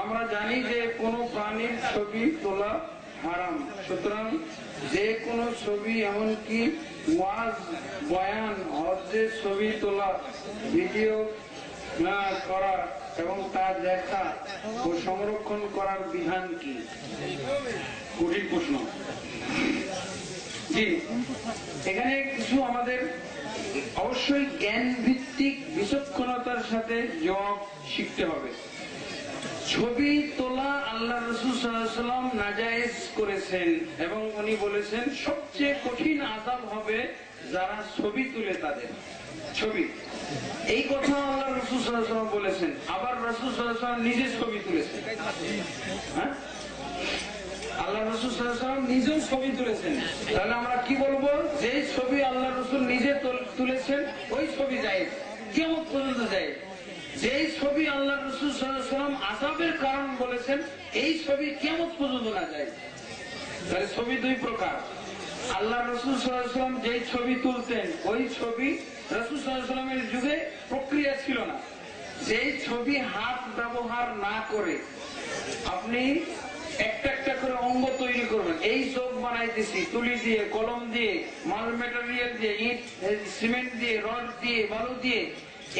আমরা জানি যে কোনো প্রাণীর ছবি তোলা হারাম। সুতরাং যে কোনো ছবি, এমনকি ওয়াজ, বয়ান, হজ্জের ছবি তোলা, ভিডিও করা এবং তা দেখা ও সংরক্ষণ করার বিধান কি? কঠিন প্রশ্ন। জি, এখানে কিছু আমাদের অবশ্যই জ্ঞান ভিত্তিক বিচক্ষণতার সাথে জবাব শিখতে হবে। ছবি তোলা আল্লাহ রসুল সাল্লাম নাজায়েজ করেছেন এবং উনি বলেছেন, সবচেয়ে কঠিন আজাব হবে যারা ছবি তুলে তাদের। ছবি। এই কথা আল্লাহ রসুল সাল্লাম বলেছেন, আবার রসুল সাল্লাম নিজে ছবি তুলেছেন। হ্যাঁ? আল্লাহ রসুল সাল্লাম নিজেও ছবি তুলেছেন। তাহলে আমরা কি বলব? যে ছবি আল্লাহ রসুল নিজে তুলেছেন, ওই ছবি যায় কেমন পর্যন্ত যায় যেই ছবি আল্লাহ রসুল সাল্লাম আজাবের কারণ বলেছেন, এই ছবি কেমন পর্যন্ত না যায়। তাহলে ছবি দুই প্রকার। আল্লাহ রসুল সাল্লাম যেই ছবি তুলতেন, ওই ছবি রসুল সাল্লামের যুগে প্রক্রিয়া ছিল না। যেই ছবি হাত ব্যবহার না করে আপনি একটা একটা করে অঙ্গ তৈরি করবেন, এই চোখ বানাইতেছি, তুলি দিয়ে, কলম দিয়ে, মাল মেটেরিয়াল দিয়ে, ইট, সিমেন্ট দিয়ে, রড দিয়ে, বালু দিয়ে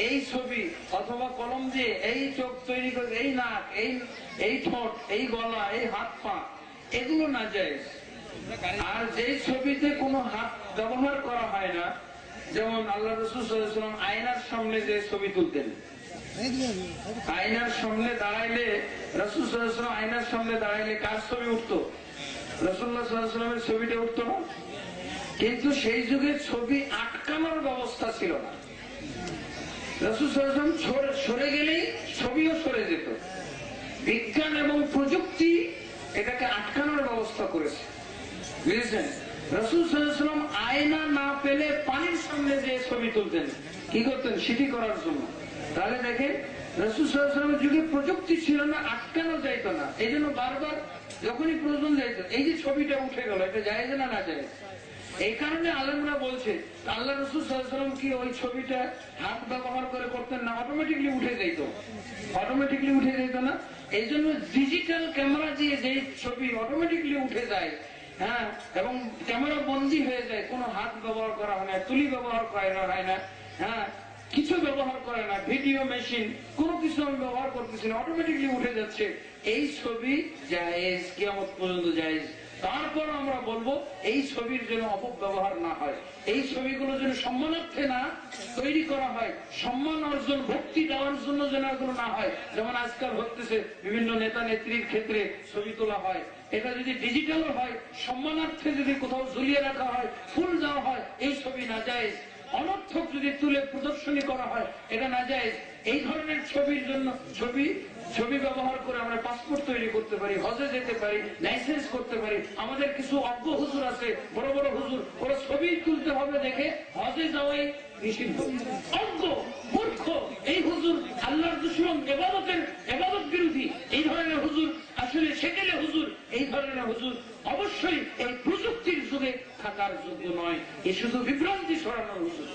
এই ছবি অথবা কলম দিয়ে এই চোখ তৈরি করে, এই নাক, এই এই ঠোঁট, এই গলা, এই হাত পা, এগুলো না যায়। আর যেই ছবিতে কোনো হাত ব্যবহার করা হয় না, যেমন আল্লাহ রসুলাম আয়নার সামনে যে ছবি তুলতেন, আয়নার সামনে দাঁড়াইলে রসুল সাল্লাম আয়নার সামনে দাঁড়াইলে কার ছবি উঠতো? রসুল্লাহ সাল্লামের ছবিটা উঠতো না। কিন্তু সেই যুগে ছবি আটকানোর ব্যবস্থা ছিল না। রসুল সাল্লাম সরে গেলেই ছবিও সরে যেত। বিজ্ঞান এবং প্রযুক্তি এটাকে আটকানোর ব্যবস্থা করেছে। বুঝেছেন? রসুল সাল্লাম আয়না না পেলে পানির সামনে যে ছবি তুলতেন, কি করতেন? সিটি করার জন্য। তাহলে দেখেন রসুল সাল্লামের যুগে প্রযুক্তি ছিল না, আটকানো যাইত না। এই জন্য বারবার যখনই প্রয়োজন যাইত, এই যে ছবিটা উঠে গেল, এটা যায় না না যায় এই কারণে আলমরা বলছে, আল্লাহ রসুল সাল্লাম কি ওই ছবিটা হাত ব্যবহার করে করতেন না? অটোমেটিকলি উঠে যেত অটোমেটিকলি উঠে যেত না? এই জন্য ডিজিটাল ক্যামেরা দিয়ে যে ছবি অটোমেটিকলি উঠে যায় হ্যাঁ এবং ক্যামেরা বন্দি হয়ে যায়, কোনো হাত ব্যবহার করা হয় না, তুলি ব্যবহার করা হয় না হ্যাঁ কিছু ব্যবহার করে না ভিডিও মেশিন কোনো কিছু আমি ব্যবহার করতেছি না অটোমেটিকলি উঠে যাচ্ছে। এই ছবি জায়েজ, কিয়ামত পর্যন্ত জায়েজ। তারপর আমরা বলব, এই ছবির যেন অপব্যবহার না হয়। এই ছবিগুলো যেন সম্মানার্থে না তৈরি করা হয়, সম্মান অর্জন, ভক্তি দেওয়ার জন্য যেন এগুলো না হয়। যেমন আজকাল হতেছে বিভিন্ন নেতা নেত্রীর ক্ষেত্রে ছবি তোলা হয়। এটা যদি ডিজিটাল হয়, সম্মানার্থে যদি কোথাও ঝুলিয়ে রাখা হয়, ফুল দেওয়া হয়, এই ছবি না যায়। অনর্থক যদি তুলে প্রদর্শনী করা হয়, এটা না যায়। এই ধরনের ছবির জন্য ছবি ছবি ব্যবহার করে আমরা পাসপোর্ট তৈরি করতে পারি, হজে যেতে পারি, লাইসেন্স করতে পারি। আমাদের কিছু অজ্ঞ হুজুর আছে, বড় বড় হুজুর, ওরা ছবি তুলতে হবে দেখে হজে যাওয়াই নিষিদ্ধ। অজ্ঞ, মূর্খ, এই হুজুর আল্লাহর দুশ্মন, এবাদতের, এবাদত বিরোধী। এই ধরনের হুজুর, আসলে সেকেলে হুজুর, এই ধরনের হুজুর এই প্রযুক্তির যুগে থাকার যোগ্য নয়। এ শুধু বিভ্রান্তি সরানোর হুজুর